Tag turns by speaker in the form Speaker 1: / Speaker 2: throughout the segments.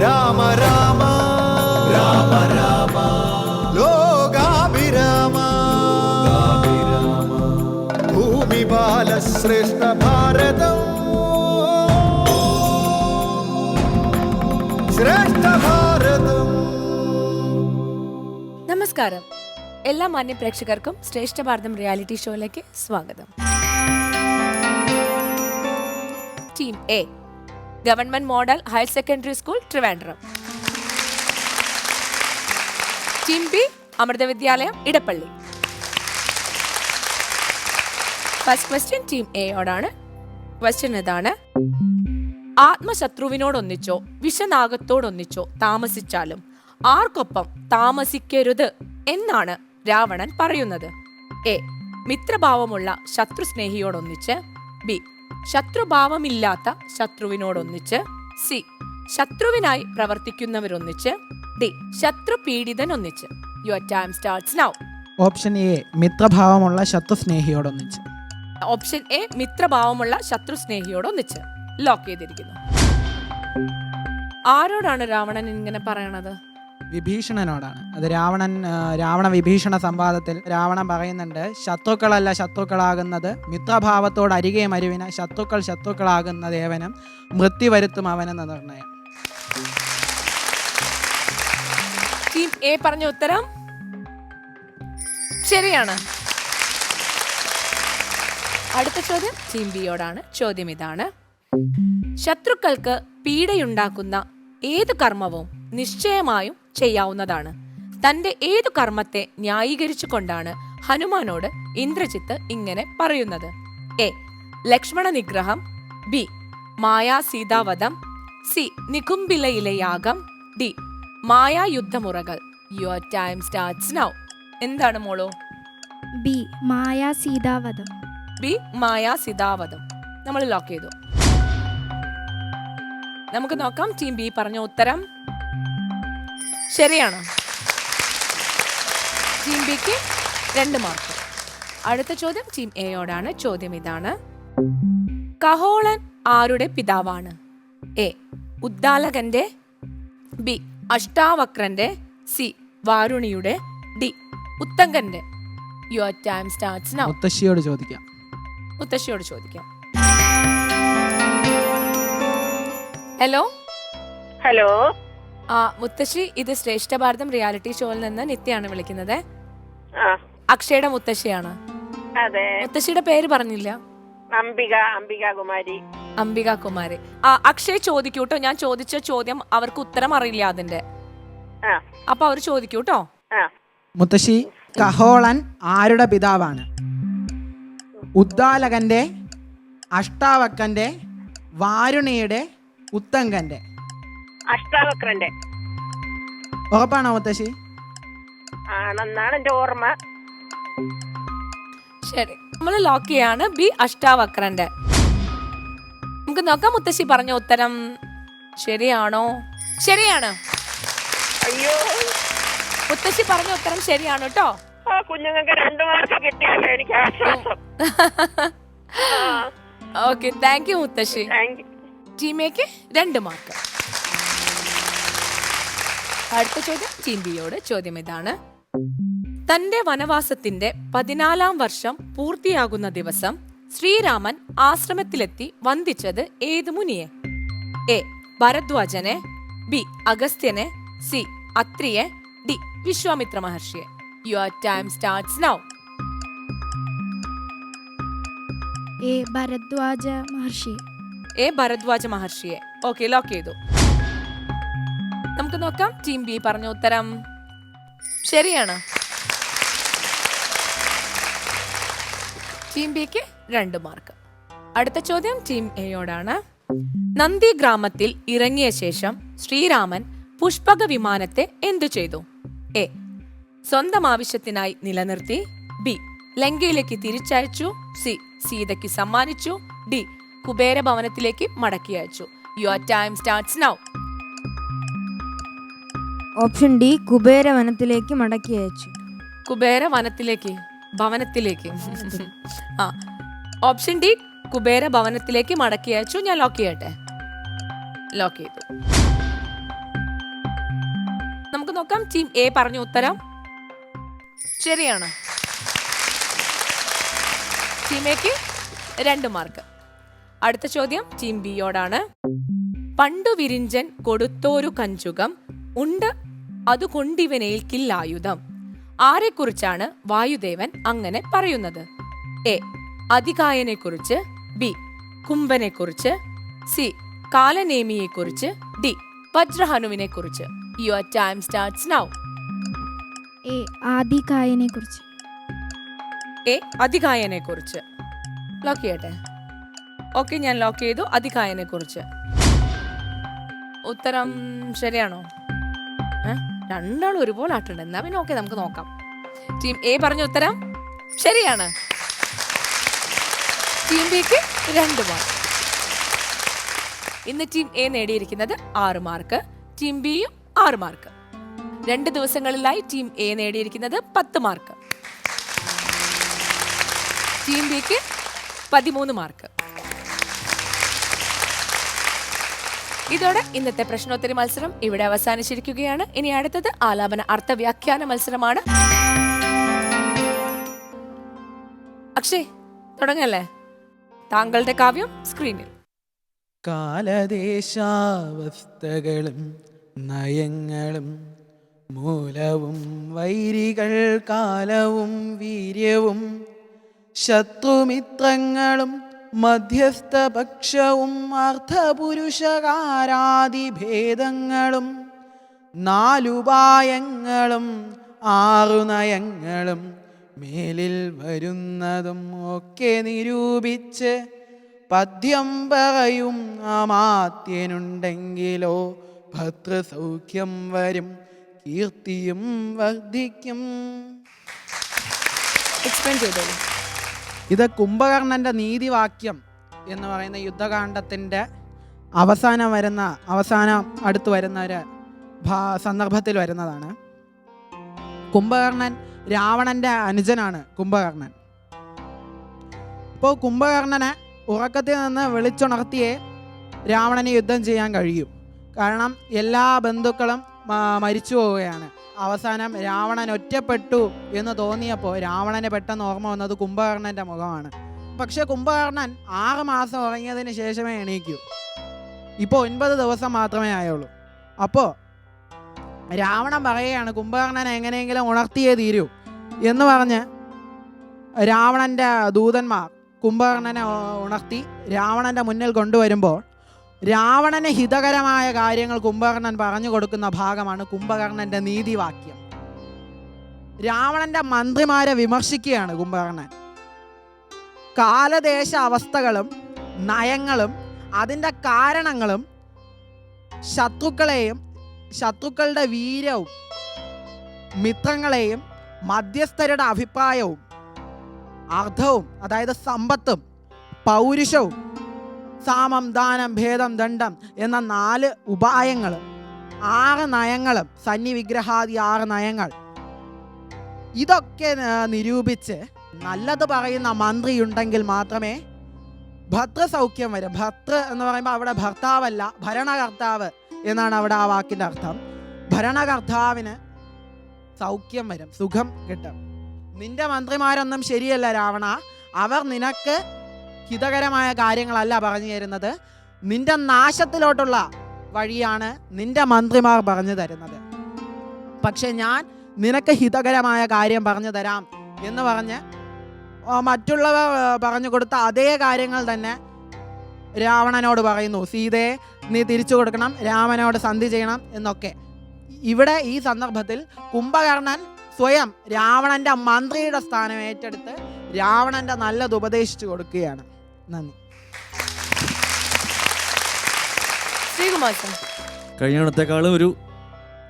Speaker 1: രാമ രാമ. രാമ രാമ ലോകാഭിരാമ. ഭൂമി ബാലശ്രേഷ്ഠ ഭാരതം. ശ്രേഷ്ഠ ഭാരതം.
Speaker 2: നമസ്കാരം. എല്ലാ മാന്യ പ്രേക്ഷകർക്കും ശ്രേഷ്ഠ ഭാരതം റിയാലിറ്റി ഷോയിലേക്ക് സ്വാഗതം. Team A government model higher secondary school Trivandrum. Team Amrita Vidyalayam Edappally. First question team എയോടാണ് question ഇതാണ്. ആത്മശത്രുവിനോടൊന്നിച്ചോ വിഷനാഗത്തോടൊന്നിച്ചോ താമസിച്ചാലും ആർക്കൊപ്പം താമസിക്കരുത് എന്നാണ് രാവണൻ പറയുന്നത്. എ മിത്രഭാവമുള്ള ശത്രുസ്നേഹിയോടൊന്നിച്ച്. ബി ശത്രുഭാവമില്ലാത്ത ശത്രുവിനോടൊന്നിച്ച് സി ശത്രുവിനായി പ്രവർത്തിക്കുന്നവരൊന്നിച്ച് ഡി ശത്രു പീഡിതനൊന്നിച്ച് your time starts now
Speaker 3: option A മിത്രഭാവമുള്ള ശത്രുസ്നേഹിയോടൊന്നിച്ച്.
Speaker 2: ഓപ്ഷൻ എ മിത്രഭാവമുള്ള ശത്രു സ്നേഹിയോടൊന്നിച്ച് ലോക്ക് ചെയ്തിരിക്കുന്നു. ആരോടാണ് രാവണൻ ഇങ്ങനെ പറയണത്?
Speaker 3: വിഭീഷണനോടാണ്. അത് രാവണൻ രാവണ വിഭീഷണ സംവാദത്തിൽ രാവണൻ പറയുന്നുണ്ട് ശത്രുക്കളല്ല ശത്രുക്കളാകുന്നത്. മിത്രഭാവത്തോട് അരികെ മരുവിന് ശത്രുക്കൾ ശത്രുക്കളാകുന്ന ദേവനും മൃത്യു വരുത്തും അവനെന്ന നിർണയം.
Speaker 2: ടീം എ പറഞ്ഞ ഉത്തരം ശരിയാണ്. അടുത്ത ചോദ്യം ടീം ബിയോടാണ്. ചോദ്യം ഇതാണ്. ശത്രുക്കൾക്ക് പീഡയുണ്ടാക്കുന്ന ഏത് കർമ്മവും നിശ്ചയമായും ചെയ്യാവുന്നതാണ്. തന്റെ ഏതു കർമ്മത്തെ ന്യായീകരിച്ചു കൊണ്ടാണ് ഹനുമാനോട് ഇന്ദ്രജിത്ത് ഇങ്ങനെ പറയുന്നത്. എ. ലക്ഷ്മണ നിഗ്രഹം. ബി. മായാ സീതാവധം. സി. നികുംബിലയിലെ യാഗം. ഡി. മായാ യുദ്ധമുറകൾ. യുവർ ടൈം സ്റ്റാർട്ട്സ് നൗ എന്താണ് മോളോ?
Speaker 4: ബി. മായാ സീതാവധം.
Speaker 2: ബി. മായാ സീതാവധം. നമ്മൾ ലോക്ക് ചെയ്തു. നമുക്ക് നോക്കാം. ടീം ബി പറഞ്ഞ ഉത്തരം. ശരിയാണ്. ടീം ബിക്ക് രണ്ട് മാർക്ക്. അടുത്ത ചോദ്യം ടീം എയോടാണ്. ചോദ്യം ഇതാണ്. കഹോളൻ ആരുടെ പിതാവാണ്? എ. ഉദ്ദാലകന്റെ ബി. അഷ്ടാവക്രന്റെ സി. വാരുണിയുടെ ഡി. ഉത്തങ്കന്റെ. യുവർ ടൈം സ്റ്റാർട്ട്സ് നൗ
Speaker 3: മുത്തശ്ശിയോട് ചോദിക്കാം.
Speaker 2: മുത്തശ്ശിയോട് ചോദിക്കാം. ഹലോ
Speaker 5: ഹലോ
Speaker 2: ആ മുത്തശ്ശി ഇത് ശ്രേഷ്ഠ ഭാരതം റിയാലിറ്റി ഷോയിൽ നിന്ന് നിത്യയാണ് വിളിക്കുന്നത്.
Speaker 5: ആ.
Speaker 2: അക്ഷയുടെ മുത്തശ്ശിയാണ്.
Speaker 5: അതെ.
Speaker 2: മുത്തശ്ശിയുടെ പേര് പറഞ്ഞില്ല.
Speaker 5: അംബിക അംബിക കുമാരി.
Speaker 2: അംബിക കുമാരി. ആ അക്ഷയ് ചോദിക്കൂട്ടോ ഞാൻ ചോദിച്ച ചോദ്യം അവർക്ക് ഉത്തരം അറിയില്ല അതിന്റെ.
Speaker 5: ആ.
Speaker 2: അപ്പൊ അവർ ചോദിക്കൂട്ടോ
Speaker 5: ആ.
Speaker 3: മുത്തശ്ശി കഹോളൻ ആരുടെ പിതാവാണ്? ഉദ്ദാലകന്റെ അഷ്ടാവക്കന്റെ വാരുണിയുടെ ഉത്തങ്കന്റെ.
Speaker 5: അഷ്ടാവക്രന്റെ.
Speaker 3: ഉറപ്പാണോ മുത്തശ്ശി?
Speaker 5: ആണെന്നാണ് എന്റെ ഓർമ്മ.
Speaker 2: ശരി. നമ്മൾ ലോക്ക് ചെയ്യാണ് ബി അഷ്ടാവക്രന്റെ. നമുക്ക് നോക്കാം മുത്തശ്ശി പറഞ്ഞ ഉത്തരം ശരിയാണോ? ശരിയാണ്.
Speaker 5: അയ്യോ.
Speaker 2: മുത്തശ്ശി പറഞ്ഞ ഉത്തരം ശരിയാണ് കേട്ടോ.
Speaker 5: ആ കുഞ്ഞുങ്ങൾക്ക് രണ്ടു മാർക്ക് കിട്ടിയല്ലോ എനിക്ക് ആശ്വാസം.
Speaker 2: ഓക്കെ താങ്ക് യു മുത്തശ്ശി.
Speaker 5: താങ്ക് യു
Speaker 2: ടീമേക്ക് രണ്ട് മാർക്ക് അടുത്ത ചോദ്യം ടീം ബിയോട് ചോദ്യം ഇതാണ്. തന്റെ വനവാസത്തിന്റെ പതിനാലാം വർഷം പൂർത്തിയാകുന്ന ദിവസം ശ്രീരാമൻ ആശ്രമത്തിലെത്തി വന്ദിച്ചത് ഏത് മുനിയെ? എ ഭരദ്വാജനെ ബി അഗസ്ത്യനെ സി അത്രിയെ D Vishwamitra മഹർഷിയെ. Your time starts now
Speaker 4: A Bharadwaja Maharshi.
Speaker 2: A Bharadwaja മഹർഷിയെ. ഓക്കെ ലോക്ക് ചെയ്തു. നമുക്ക് നോക്കാം. ടീം ബി പറഞ്ഞ ഉത്തരം. ശരിയാണ്. ടീം ബിക്ക് രണ്ട് മാർക്ക്. അടുത്ത ചോദ്യം ടീം എയോടാണ്. നന്ദി ഗ്രാമത്തിൽ ഇറങ്ങിയ ശേഷം ശ്രീരാമൻ പുഷ്പക വിമാനത്തെ എന്തു ചെയ്തു? എ. സ്വന്തം ആവശ്യത്തിനായി നിലനിർത്തി. ബി. ലങ്കയിലേക്ക് തിരിച്ചയച്ചു. സി. സീതയ്ക്ക് സമ്മാനിച്ചു. ഡി. കുബേര ഭവനത്തിലേക്ക് മടക്കി അയച്ചു your time starts now
Speaker 6: option D Kubera വനത്തിലേക്ക് മടക്കി അയച്ചു
Speaker 2: കുബേര വനത്തിലേക്ക് ഭവനത്തിലേക്ക്. ആ. ഓപ്ഷൻ ഡി കുബേര ഭവനത്തിലേക്ക് മടക്കി അയച്ചു ഞാൻ ലോക്ക് ചെയ്യട്ടെ? ലോക്ക് ചെയ്തു. നമുക്ക് നോക്കാം ടീം എ പറഞ്ഞ ഉത്തരം. ശരിയാണ്. ടീം എക്ക് രണ്ട് മാർക്ക് അടുത്ത ചോദ്യം ടീം ബിയോടാണ്. പണ്ടു വിരിഞ്ചൻ കൊടുത്തോരു കഞ്ചുകം ഉണ്ട് അതുകൊണ്ടിവനേൽക്കില്ലായുധം ആരെക്കുറിച്ചാണ് വായുദേവൻ അങ്ങനെ പറയുന്നത്? എ. അതികായനെ കുറിച്ച് ബി. കുംഭനെ കുറിച്ച് സി. കാലനേമിയെ കുറിച്ച് ഡി. വജ്രഹനുവിനെ കുറിച്ച് your time starts now.
Speaker 4: A. ആദികായനെ കുറിച്ച്
Speaker 2: എ. അതികായനെ കുറിച്ച് ലോക്ക് ചെയ്യട്ടെ. ഓക്കെ ഞാൻ ലോക്ക് ചെയ്തു. അതികായനെ കുറിച്ച് ഉത്തരം ശരിയാണോ? രണ്ടാളും ഒരുപോലെ ആട്ടുണ്ട് എന്നാ പിന്നെ ഓക്കെ നമുക്ക് നോക്കാം. ടീം എ പറഞ്ഞ ഉത്തരം ശരിയാണ്. ടീം ബിക്ക് രണ്ട് മാർക്ക് ഇന്ന് ടീം എ നേടിയിരിക്കുന്നത് ആറ് മാർക്ക് ടീം ബിയും ആറ് മാർക്ക് രണ്ട് ദിവസങ്ങളിലായി ടീം എ നേടിയിരിക്കുന്നത് പത്ത് മാർക്ക് ടീം ബിക്ക് പതിമൂന്ന് മാർക്ക് ഇതോടെ ഇന്നത്തെ പ്രശ്നോത്തരി മത്സരം ഇവിടെ അവസാനിച്ചിരിക്കുകയാണ്. ഇനി അടുത്തത് ആലാപന അർത്ഥവ്യാഖ്യാന മത്സരമാണ്. അക്ഷയ് തുടങ്ങല്ലേ? താങ്കളുടെ കാവ്യം സ്ക്രീനിൽ.
Speaker 3: കാലദേശാവസ്ഥകളും നയങ്ങളും മൂലവും വൈരികൾ കാലവും വീര്യവും ശത്രുമിത്രങ്ങളും മധ്യസ്ഥപക്ഷവും അർത്ഥപുരുഷകാരാദിഭേദങ്ങളും നാലുപായങ്ങളും ആറു നയങ്ങളും മേലിൽ വരുന്നതും ഒക്കെ നിരൂപിച്ച് പദ്യം പറയും അമാത്യനുണ്ടെങ്കിലോ ഭദ്രസൗഖ്യം വരും കീർത്തിയും വർദ്ധിക്കും.
Speaker 2: എക്സ്പ്ലെയിൻ ചെയ്തോളൂ.
Speaker 3: ഇത് കുംഭകർണന്റെ നീതിവാക്യം എന്ന് പറയുന്ന യുദ്ധകാണ്ഡത്തിന്റെ അവസാനം വരുന്ന അവസാനം അടുത്ത് വരുന്ന ഒരു സന്ദർഭത്തിൽ വരുന്നതാണ്. കുംഭകർണൻ രാവണന്റെ അനുജനാണ് കുംഭകർണൻ. ഇപ്പോൾ കുംഭകർണനെ ഉറക്കത്തിൽ നിന്ന് വിളിച്ചുണർത്തിയേ രാവണന് യുദ്ധം ചെയ്യാൻ കഴിയും. കാരണം എല്ലാ ബന്ധുക്കളും മരിച്ചു പോവുകയാണ്. അവസാനം രാവണൻ ഒറ്റപ്പെട്ടു എന്ന് തോന്നിയപ്പോൾ രാവണന് പെട്ടെന്ന് ഓർമ്മ വന്നത് കുംഭകർണന്റെ മുഖമാണ്. പക്ഷെ കുംഭകർണൻ ആറ് മാസം ഉറങ്ങിയതിന് ശേഷമേ എണീക്കൂ. ഇപ്പോൾ ഒൻപത് ദിവസം മാത്രമേ ആയുള്ളൂ. അപ്പോൾ രാവണൻ പറയുകയാണ് കുംഭകർണനെ എങ്ങനെയെങ്കിലും ഉണർത്തിയേ തീരൂ. എന്ന് പറഞ്ഞ് രാവണന്റെ ദൂതന്മാർ കുംഭകർണനെ ഉണർത്തി രാവണന്റെ മുന്നിൽ കൊണ്ടുവരുമ്പോൾ രാവണന് ഹിതകരമായ കാര്യങ്ങൾ കുംഭകർണൻ പറഞ്ഞു കൊടുക്കുന്ന ഭാഗമാണ് കുംഭകർണന്റെ നീതിവാക്യം. രാവണന്റെ മന്ത്രിമാരെ വിമർശിക്കുകയാണ് കുംഭകർണൻ. കാലദേശ അവസ്ഥകളും നയങ്ങളും അതിന്റെ കാരണങ്ങളും ശത്രുക്കളെയും ശത്രുക്കളുടെ വീര്യവും മിത്രങ്ങളെയും മധ്യസ്ഥരുടെ അഭിപ്രായവും അർത്ഥവും അതായത് സമ്പത്തും പൗരുഷവും സാമം ദാനം ഭേദം ദണ്ഡം എന്ന നാല് ഉപായങ്ങൾ ആറ് നയങ്ങളും. സന്നി വിഗ്രഹാദി ആറ് നയങ്ങൾ. ഇതൊക്കെ നിരൂപിച്ച് നല്ലത് പറയുന്ന മന്ത്രി ഉണ്ടെങ്കിൽ മാത്രമേ ഭർത്തൃസൗഖ്യം വരും. ഭർത്തൃ എന്ന് പറയുമ്പോൾ അവിടെ ഭർത്താവല്ല ഭരണകർത്താവ് എന്നാണ് അവിടെ ആ വാക്കിന്റെ അർത്ഥം. ഭരണകർത്താവിന് സൗഖ്യം വരും സുഖം കിട്ടും. നിന്റെ മന്ത്രിമാരൊന്നും ശരിയല്ല രാവണ. അവർ നിനക്ക് ഹിതകരമായ കാര്യങ്ങളല്ല പറഞ്ഞു തരുന്നത്. നിന്റെ നാശത്തിലോട്ടുള്ള വഴിയാണ് നിന്റെ മന്ത്രിമാർ പറഞ്ഞു തരുന്നത്. പക്ഷെ ഞാൻ നിനക്ക് ഹിതകരമായ കാര്യം പറഞ്ഞു തരാം എന്ന് പറഞ്ഞ് മറ്റുള്ളവർ പറഞ്ഞു കൊടുത്ത അതേ കാര്യങ്ങൾ തന്നെ രാവണനോട് പറയുന്നു. സീതയെ നീ തിരിച്ചു കൊടുക്കണം രാമനോട് സന്ധി ചെയ്യണം എന്നൊക്കെ. ഇവിടെ ഈ സന്ദർഭത്തിൽ കുംഭകർണൻ സ്വയം രാവണന്റെ മന്ത്രിയുടെ സ്ഥാനം ഏറ്റെടുത്ത് രാവണന്റെ നല്ലത് ഉപദേശിച്ചു കൊടുക്കുകയാണ്. നന്ദി.
Speaker 2: ശ്രീകുമാർ സർ.
Speaker 7: കഴിഞ്ഞ ഒരു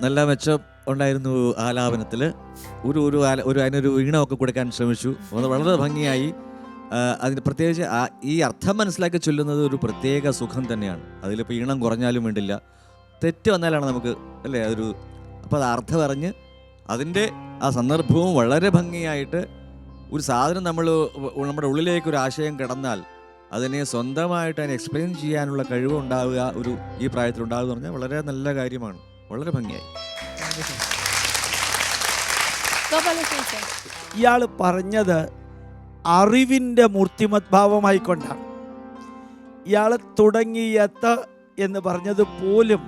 Speaker 7: നല്ല മെച്ചം ഉണ്ടായിരുന്നു ആലാപനത്തിൽ. ഒരു ഒരു ആല ഒരു അതിനൊരു ഈണമൊക്കെ കൊടുക്കാൻ ശ്രമിച്ചു. അത് വളരെ ഭംഗിയായി. ആ, അതിന് പ്രത്യേകിച്ച് ആ ഈ അർത്ഥം മനസ്സിലാക്കി ചൊല്ലുന്നത് ഒരു പ്രത്യേക സുഖം തന്നെയാണ്. അതിലിപ്പോൾ ഈണം കുറഞ്ഞാലും വേണ്ടില്ല. തെറ്റ് വന്നാലാണ് നമുക്ക് അല്ലേ അതൊരു അപ്പോൾ അത് അർത്ഥം അറിഞ്ഞ് അതിന്റെ ആ സന്ദർഭവും വളരെ ഭംഗിയായിട്ട് ഒരു സാധനം നമ്മൾ നമ്മുടെ ഉള്ളിലേക്ക് ഒരു ആശയം കിടന്നാൽ അതിനെ സ്വന്തമായിട്ട് അതിനെ എക്സ്പ്ലെയിൻ ചെയ്യാനുള്ള കഴിവ് ഉണ്ടാവുക ഒരു ഈ പ്രായത്തിൽ ഉണ്ടാവുക എന്ന് പറഞ്ഞാൽ വളരെ നല്ല കാര്യമാണ്. വളരെ ഭംഗിയായി.
Speaker 8: ഇയാൾ പറഞ്ഞത് അറിവിന്റെ മൂർത്തിമത് ഭാവമായിക്കൊണ്ടാണ് ഇയാൾ തുടങ്ങിയത്ത് എന്ന് പറഞ്ഞത് പോലും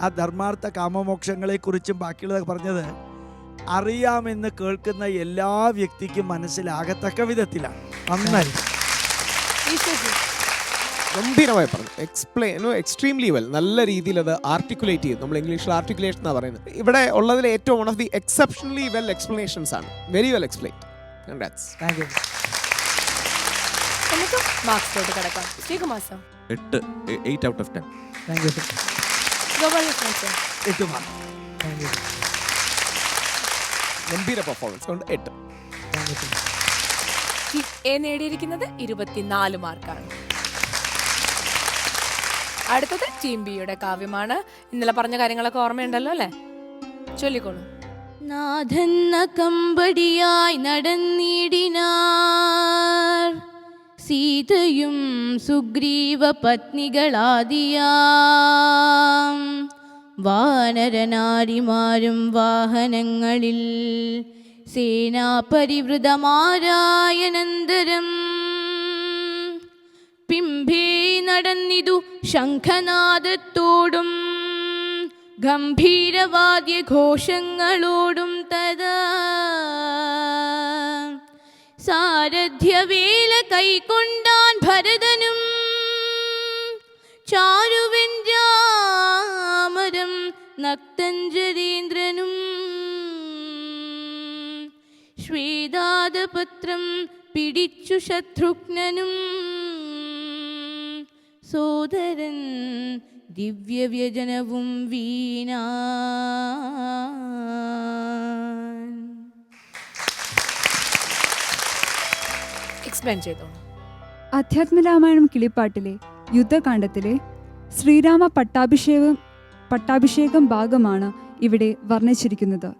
Speaker 8: ആ ധർമാർത്ഥ കാമമോക്ഷങ്ങളെക്കുറിച്ചും ബാക്കിയുള്ളതൊക്കെ പറഞ്ഞത് അറിയാമെന്ന് കേൾക്കുന്ന എല്ലാ വ്യക്തിക്കും മനസ്സിലാകത്തക്ക വിധത്തിലാണ്. നന്നായി.
Speaker 9: ഗംഭീരമായി പറഞ്ഞു. എക്സ്പ്ലെയിൻ എക്സ്ട്രീംലി വെൽ നല്ല രീതിയിൽ അത് ആർട്ടിക്കുലേറ്റ് ചെയ്തു. നമ്മൾ ഇംഗ്ലീഷിൽ ആർട്ടിക്കുലേഷൻ എന്നാണ് പറയുന്നത്. ഇവിടെ ഉള്ളതിൽ ഏറ്റവും one of the exceptionally well explanations ആണ്. Very well explain congrats
Speaker 3: thank you
Speaker 2: നമുക്ക് മാർക്സിലോട്ട് കിടക്കാം. ശ്രീകുമാർ സർ
Speaker 7: എട്ട് eight out of ten
Speaker 3: thank you sir
Speaker 2: Gopalakrishnan sir
Speaker 8: എട്ട് മാർക്ക്
Speaker 3: താങ്ക് യു
Speaker 9: ഗംഭീര പെർഫോമൻസ് കൊണ്ട് എട്ട്.
Speaker 3: താങ്ക് യു
Speaker 2: എ നേടിയിരിക്കുന്നത് ഇരുപത്തിനാല് മാർക്കാണ്. അടുത്തത് ടീം ബിയുടെ കാവ്യമാണ്. ഇന്നലെ പറഞ്ഞ കാര്യങ്ങളൊക്കെ ഓർമ്മയുണ്ടല്ലോ അല്ലേ? ചൊല്ലിക്കോളൂ.
Speaker 10: നാഥന്ന കമ്പടിയായി നടന്നിടിനാർ. സീതയും സുഗ്രീവ പത്നികളാദിയാം. വാനരനാരിമാരും വാഹനങ്ങളിൽ സേനാപരിവൃതമാരായനന്തരം. പിംഭേ നടന്നിതു ശംഖനാദത്തോടും ഗംഭീരവാദ്യഘോഷങ്ങളോടും തഥാ. സാരഥ്യവേല കൈക്കൊണ്ടാൻ ഭരതനും ചാരുവെഞ്ചാമരം നക്തഞ്ജരീന്ദ്രനും ശ്വേതാദപത്രം പിടിച്ചു ശത്രുഘ്നനും. സോദരൻ ദിവ്യവ്യജനവും വീണ
Speaker 2: എക്സ്പ്ലെയിൻ ചെയ്തോളൂ
Speaker 11: അധ്യാത്മരാമായണം കിളിപ്പാട്ടിലെ യുദ്ധകാണ്ഡത്തിലെ ശ്രീരാമ പട്ടാഭിഷേകം പട്ടാഭിഷേകം ഭാഗമാണ് ഇവിടെ വർണിച്ചിരിക്കുന്നത്.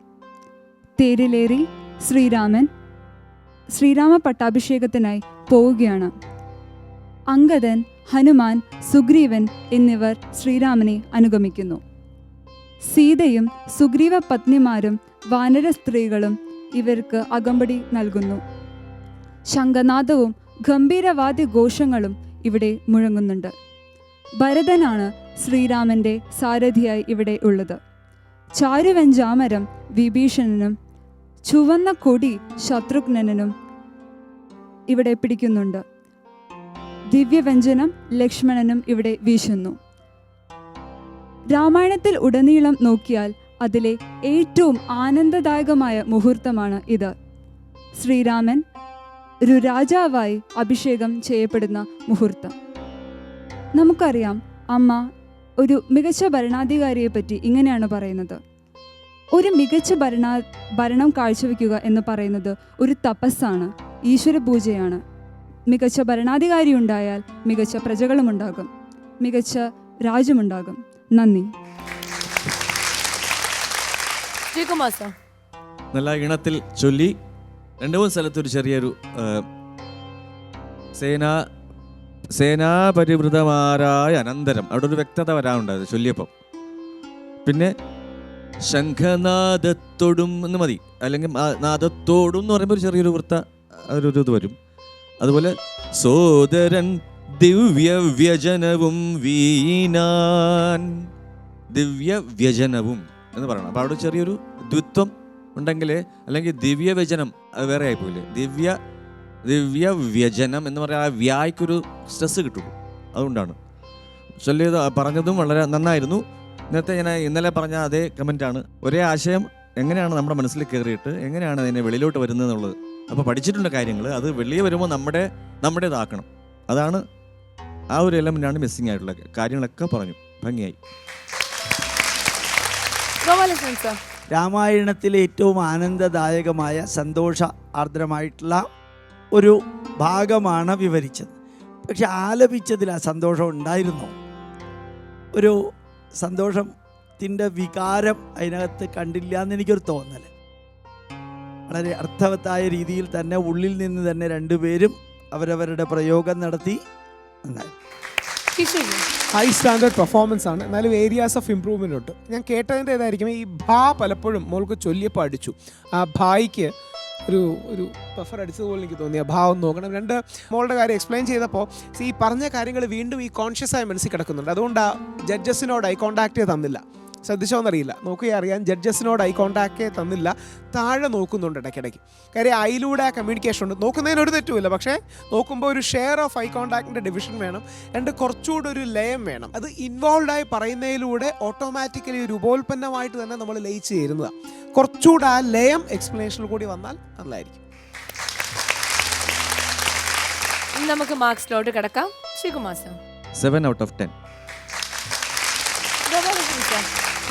Speaker 11: തേരിലേറി ശ്രീരാമൻ ശ്രീരാമ പട്ടാഭിഷേകത്തിനായി പോവുകയാണ്. അങ്കദൻ ഹനുമാൻ സുഗ്രീവൻ എന്നിവർ ശ്രീരാമനെ അനുഗമിക്കുന്നു. സീതയും സുഗ്രീവ പത്നിമാരും വാനര സ്ത്രീകളും ഇവർക്ക് അകമ്പടി നൽകുന്നു. ശംഖനാദവും ഗംഭീരവാദ്യ ഘോഷങ്ങളും ഇവിടെ മുഴങ്ങുന്നുണ്ട്. ഭരതനാണ് ശ്രീരാമന്റെ സാരഥിയായി ഇവിടെ ഉള്ളത്. ചാരുവെഞ്ചാമരം വിഭീഷണനും ചുവന്ന കൊടി ശത്രുഘ്നനും ഇവിടെ പിടിക്കുന്നുണ്ട്. ദിവ്യവ്യഞ്ജനം ലക്ഷ്മണനും ഇവിടെ വീശുന്നു. രാമായണത്തിൽ ഉടനീളം നോക്കിയാൽ അതിലെ ഏറ്റവും ആനന്ദദായകമായ മുഹൂർത്തമാണ് ഇത്. ശ്രീരാമൻ ഒരു രാജാവായി അഭിഷേകം ചെയ്യപ്പെടുന്ന മുഹൂർത്തം. നമുക്കറിയാം അമ്മ ഒരു മികച്ച ഭരണാധികാരിയെ പറ്റി ഇങ്ങനെയാണ് പറയുന്നത്. ഒരു മികച്ച ഭരണ ഭരണം കാഴ്ചവെക്കുക എന്ന് പറയുന്നത് ഒരു തപസ്സാണ്. ഈശ്വര പൂജയാണ്. മികച്ച ഭരണാധികാരി ഉണ്ടായാൽ മികച്ച പ്രജകളുമുണ്ടാകും. മികച്ച രാജ്യമുണ്ടാകും. നന്ദി.
Speaker 7: നല്ല ഇണത്തിൽ ചൊല്ലി രണ്ടു മൂന്ന് സ്ഥലത്ത് ഒരു ചെറിയൊരു സേനാ സേനാപരിവൃതമാരായ അനന്തരം. അവിടെ ഒരു വ്യക്തത വരാനുണ്ടായിരുന്നു ചൊല്ലിയപ്പം. പിന്നെ ശംഖനാദത്തോടും എന്ന് മതി. അല്ലെങ്കിൽ നാദത്തോടും എന്ന് പറയുമ്പോൾ ഒരു ചെറിയൊരു വൃത്ത ഒരു ഇത് വരും. അതുപോലെ സോദരൻ ദിവ്യവ്യജനവും വീനാൻ ദിവ്യവ്യജനവും എന്ന് പറയണം. അപ്പോൾ അവിടെ ചെറിയൊരു ദ്വിത്വം ഉണ്ടെങ്കിൽ അല്ലെങ്കിൽ ദിവ്യവ്യജനം അത് വേറെ ആയിപ്പോയില്ലേ? ദിവ്യ ദിവ്യവ്യജനം എന്ന് പറയാൻ ആ വ്യായ്ക്കൊരു സ്ട്രെസ് കിട്ടുള്ളൂ അതുകൊണ്ടാണ്. ചൊല്ലിയത് പറഞ്ഞതും വളരെ നന്നായിരുന്നു. ഇന്നത്തെ ഞാൻ ഇന്നലെ പറഞ്ഞ അതേ കമന്റാണ് ഒരേ ആശയം എങ്ങനെയാണ് നമ്മുടെ മനസ്സിൽ കയറിയിട്ട് എങ്ങനെയാണ് അതിനെ വെളിയിലോട്ട് വരുന്നത് എന്നുള്ളത് അപ്പോൾ പഠിച്ചിട്ടുണ്ട് കാര്യങ്ങൾ അത് വെളിയെ വരുമ്പോൾ നമ്മുടെ നമ്മുടേതാക്കണം. അതാണ് ആ ഒരു എലമെന്റാണ് മിസ്സിങ് ആയിട്ടുള്ള കാര്യങ്ങളൊക്കെ പറഞ്ഞു. ഭംഗിയായി.
Speaker 8: രാമായണത്തിലെ ഏറ്റവും ആനന്ദദായകമായ സന്തോഷ ആർദ്രമായിട്ടുള്ള ഒരു ഭാഗമാണ് വിവരിച്ചത്. പക്ഷെ ആലപിച്ചതിൽ ആ സന്തോഷം ഉണ്ടായിരുന്നു? ഒരു സന്തോഷത്തിന്റെ വികാരം അതിനകത്ത് കണ്ടില്ല എന്ന് എനിക്കൊരു തോന്നൽ വളരെ അർത്ഥവത്തായ രീതിയിൽ തന്നെ ഉള്ളിൽ നിന്ന് തന്നെ രണ്ടുപേരും അവരവരുടെ പ്രയോഗം നടത്തി നന്നായി
Speaker 9: ഹൈ സ്റ്റാൻഡേർഡ് പെർഫോമൻസ് ആണ്. എന്നാലും ഏരിയാസ് ഓഫ് ഇമ്പ്രൂവ്മെന്റ് ഉണ്ട്. ഞാൻ കേട്ടതിന്റെ ഇതായിരിക്കും ഈ ഭാ പലപ്പോഴും മോൾക്ക് ചൊല്ലിയപ്പോൾ അടിച്ചു. ആ ഭായിക്ക് ഒരു ഒരു ബഫർ അടിച്ചതുപോലെ എനിക്ക് തോന്നി. ആ ഭാവം നോക്കണം. രണ്ട് മോളുടെ കാര്യം എക്സ്പ്ലെയിൻ ചെയ്തപ്പോൾ ഈ പറഞ്ഞ കാര്യങ്ങൾ വീണ്ടും ഈ കോൺഷ്യസ് ആയി മനസ്സിൽ കിടക്കുന്നുണ്ട്. അതുകൊണ്ട് ജഡ്ജസിനോട് ഐ കോൺടാക്റ്റ് തന്നില്ല. ശ്രദ്ധിച്ചോന്നറിയില്ല. നോക്കുക അറിയാൻ ജഡ്ജസിനോട് ഐ കോൺടാക്റ്റ് തന്നില്ല. താഴെ നോക്കുന്നുണ്ട് ഇടയ്ക്കിടയ്ക്ക്. കാര്യം അതിലൂടെ ആ കമ്മ്യൂണിക്കേഷൻ ഉണ്ട്. നോക്കുന്നതിന് ഒരു തെറ്റുമില്ല പക്ഷേ നോക്കുമ്പോൾ ഒരു ഷെയർ ഓഫ് ഐ കോൺടാക്റ്റിന്റെ ഡിവിഷൻ വേണം. രണ്ട് കുറച്ചുകൂടെ ഒരു ലയം വേണം. അത് ഇൻവോൾവ് ആയി പറയുന്നതിലൂടെ ഓട്ടോമാറ്റിക്കലി ഒരു ഉപോൽപ്പന്നമായിട്ട് തന്നെ നമ്മൾ ലയിച്ച് ചേരുന്നതാണ് കുറച്ചുകൂടെ ആ ലയം എക്സ്പ്ലനേഷനിൽ കൂടി വന്നാൽ നല്ലതായിരിക്കും.
Speaker 2: നമുക്ക് നമുക്ക് മാർക്സിലോട്ട് കിടക്കാം. ശുഭമാസം
Speaker 7: സെവൻ ഔട്ട് ഓഫ് ടെൻ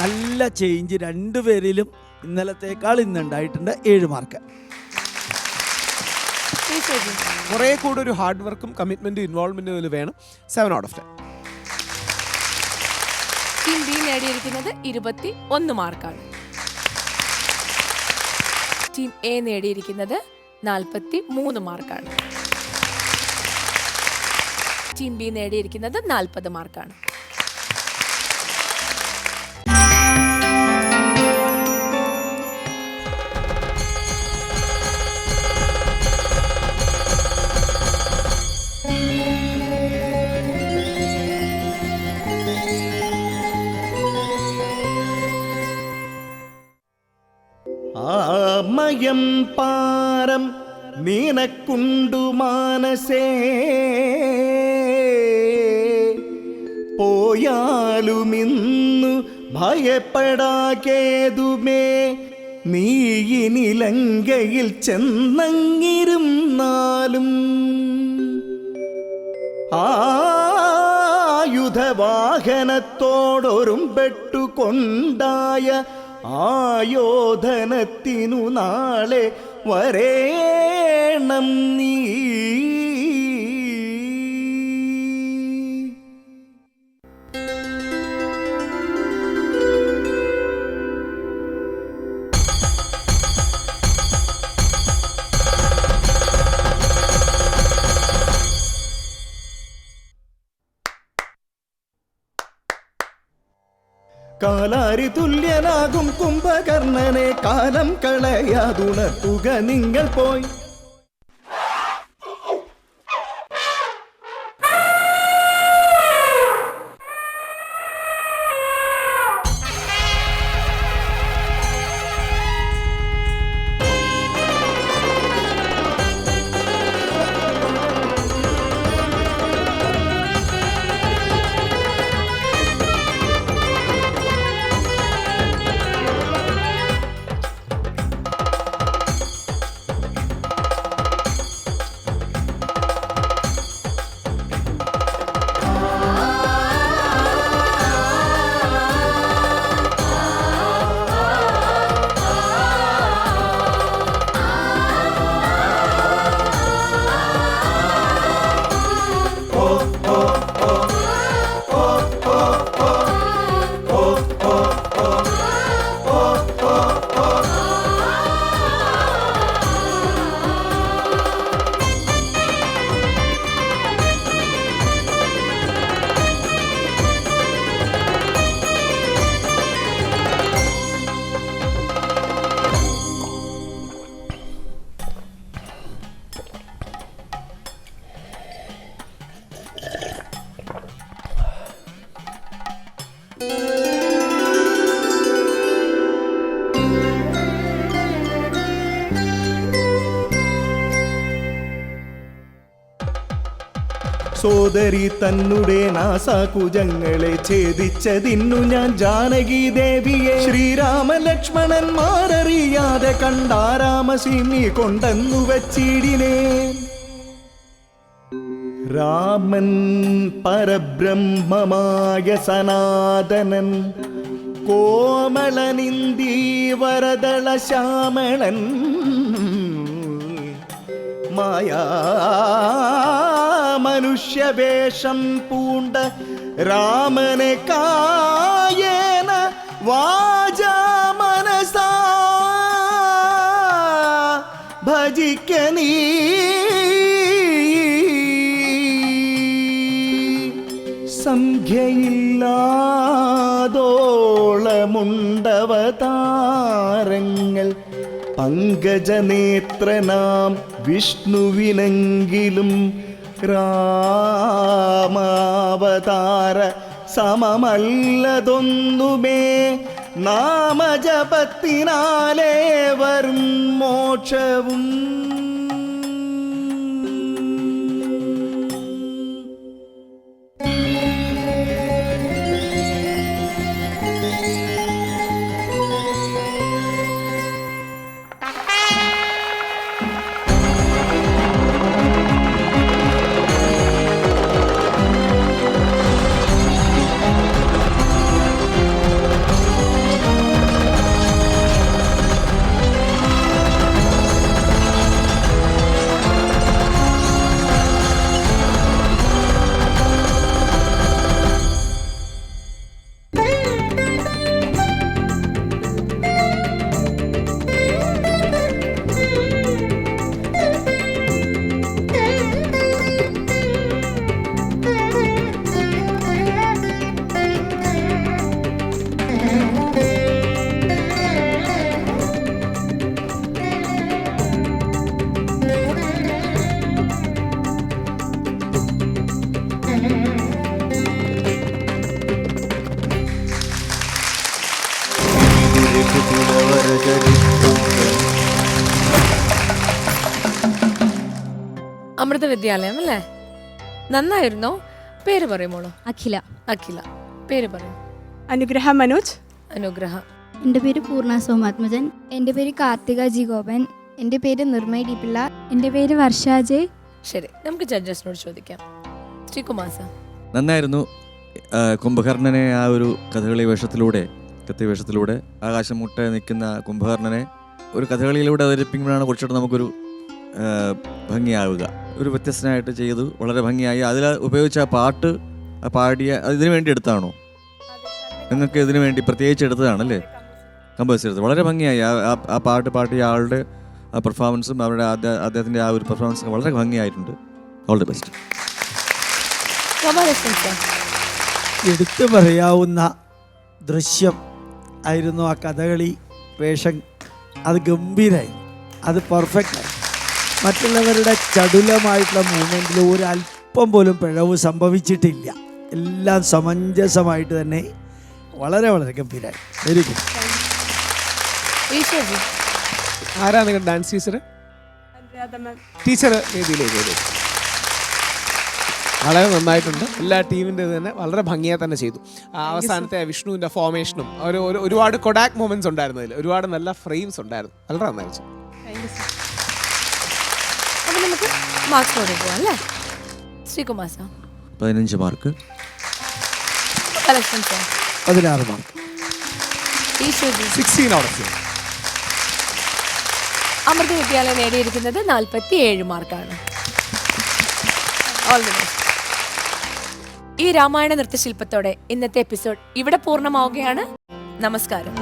Speaker 8: നല്ല ചേഞ്ച് രണ്ടുപേരിലും ഇന്നലത്തേക്കാൾ ഇന്നുണ്ടായിട്ടുണ്ട് ഏഴ് മാർക്ക്
Speaker 9: കുറേ കൂടെ ഒരു ഹാർഡ് വർക്കും കമ്മിറ്റ്മെന്റും ഇൻവോൾവ്മെന്റും ഇതിൽ വേണം. Seven out of ten
Speaker 2: team B നേടിയിരിക്കുന്നത് ഇരുപത്തി ഒന്ന് മാർക്കാണ് ടീം എ നേടിയിരിക്കുന്നത് നാൽപ്പത്തി മൂന്ന് മാർക്കാണ് ടീം ബി നേടിയിരിക്കുന്നത് നാൽപ്പത് മാർക്കാണ്
Speaker 1: നിനക്കുണ്ടു മാനസേ പോയാലുമിന്നു ഭയപ്പെടാകേതുമേ? നീ ഇനി ലങ്കയിൽ ചെന്നങ്ങിരുന്നാലും ആയുധവാഹനത്തോടൊരുമ്പെട്ടുകൊണ്ടായ ആയോധനത്തിനു നാളെ വരേണം നീ കാലാരി തുല്യനാകും കുംഭകർണനെ കാലം കളയാതുണർത്തുക നിങ്ങൾ പോയി. സോദരി തന്നെ നാസാകുജങ്ങളെ ഛേദിച്ചതിന്നു ഞാൻ ജാനകി ദേവിയെ. ശ്രീരാമ ലക്ഷ്മണന്മാരറിയാതെ കണ്ടാരാമസിനി കൊണ്ടെന്നു വച്ചിടിനേ. രാമൻ പരബ്രഹ്മമായ സനാതനൻ കോമളനിന്ദീവരദള ശ്യാമളൻ മായാ മനുഷ്യവേഷം പൂണ്ട രാമനെ കായേന വാചാ മനസാ. ഭജിക്ക സംഖ്യയില്ലാതോളമുണ്ടവതാരങ്ങൾ പങ്കജനേത്രനാം വിഷ്ണുവിനെങ്കിലും രാമാവതാര സമമല്ലതൊന്നുമേ നാമജപത്തിനാലേ വരും മോക്ഷവും
Speaker 2: അമൃത വിദ്യാലയം അല്ലേ? നന്നായിരുന്നോ? പേര് പറയുമോളോ
Speaker 4: അഖില.
Speaker 2: അഖില. പേര് പറയൂ.
Speaker 11: അനുഗ്രഹ മനോജ്.
Speaker 2: അനുഗ്രഹ.
Speaker 4: എന്റെ പേര് പൂർണ സോമാത്മജൻ. എന്റെ പേര് കാർത്തിക ജി ഗോപൻ എന്റെ പേര് നിർമ്മയ ഡി പിള്ള. എന്റെ പേര് വർഷാജയ്
Speaker 2: ശരി നമുക്ക് ജഡ്ജസിനോട് ചോദിക്കാം. ശ്രീകുമാർ സാർ.
Speaker 7: നന്നായിരുന്നു. കുംഭകർണനെ ആ ഒരു കഥകളി വേഷത്തിലൂടെ കത്തി വേഷത്തിലൂടെ ആകാശം മുട്ട നിൽക്കുന്ന കുംഭകർണനെ ഒരു കഥകളിയിലൂടെ അവതരിപ്പിക്കുമ്പോഴാണ് കുറച്ചുകൂടെ നമുക്കൊരു ഭംഗിയാവുക. ഒരു വ്യത്യസ്തനായിട്ട് ചെയ്തു വളരെ ഭംഗിയായി. അതിൽ ഉപയോഗിച്ച ആ പാട്ട് ആ പാടിയ അത് ഇതിനു വേണ്ടി എടുത്താണോ നിങ്ങൾക്ക് ഇതിനു വേണ്ടി പ്രത്യേകിച്ച് എടുത്തതാണല്ലേ കമ്പോസ് ചെയ്തത്. വളരെ ഭംഗിയായി. ആ- പാട്ട് പാട്ടിയ ആളുടെ ആ പെർഫോമൻസും അവരുടെ അദ്ദേഹത്തിന്റെ ആ ഒരു പെർഫോമൻസ് വളരെ ഭംഗിയായിട്ടുണ്ട്. ഓൾ ദി ബെസ്റ്റ്
Speaker 8: എടുത്തു പറയാവുന്ന ദൃശ്യം ആയിരുന്നു ആ കഥകളി വേഷം. അത് ഗംഭീരായി. അത് പെർഫെക്റ്റ് ആയി. മറ്റുള്ളവരുടെ ചടുലമായിട്ടുള്ള മൂവ്മെന്റിൽ ഒരു അല്പം പോലും പിഴവ് സംഭവിച്ചിട്ടില്ല. എല്ലാം സമഞ്ജസമായിട്ട് തന്നെ വളരെ വളരെ ഗംഭീരമായി വെരി ഗുഡ്
Speaker 2: ആരാണ്
Speaker 9: ആരാ നിങ്ങൾ ഡാൻസ് ടീച്ചർ ടീച്ചർ വേദിയിലേക്ക്. വളരെ നന്നായിട്ടുണ്ട്. എല്ലാ ടീമിന്റെ തന്നെ വളരെ ഭംഗിയായി തന്നെ ചെയ്തു. അവസാനത്തെ വിഷ്ണുവിന്റെ ഫോർമേഷനും ഒരു ഒരു- ഒരുപാട് കൊഡാക് മൊമെന്റ്സ് ഉണ്ടായിരുന്നു അതിൽ ഒരുപാട് നല്ല ഫ്രെയിംസ് ഉണ്ടായിരുന്നു. വളരെ നന്നായി
Speaker 2: ശ്രീകുമാർ സാർ
Speaker 7: പതിനഞ്ച് മാർക്ക്
Speaker 8: പതിനാറ് mark
Speaker 2: Eshwarji
Speaker 9: 16 out of 10.
Speaker 2: Amrita Vidyalayam നേടിയിരിക്കുന്നത് നാൽപ്പത്തി ഏഴ് മാർക്കാണ് ഓൾ ദി best. ഈ രാമായണ നൃത്തശില്പത്തോടെ ഇന്നത്തെ എപ്പിസോഡ് ഇവിടെ പൂർണമാവുകയാണ്. നമസ്കാരം.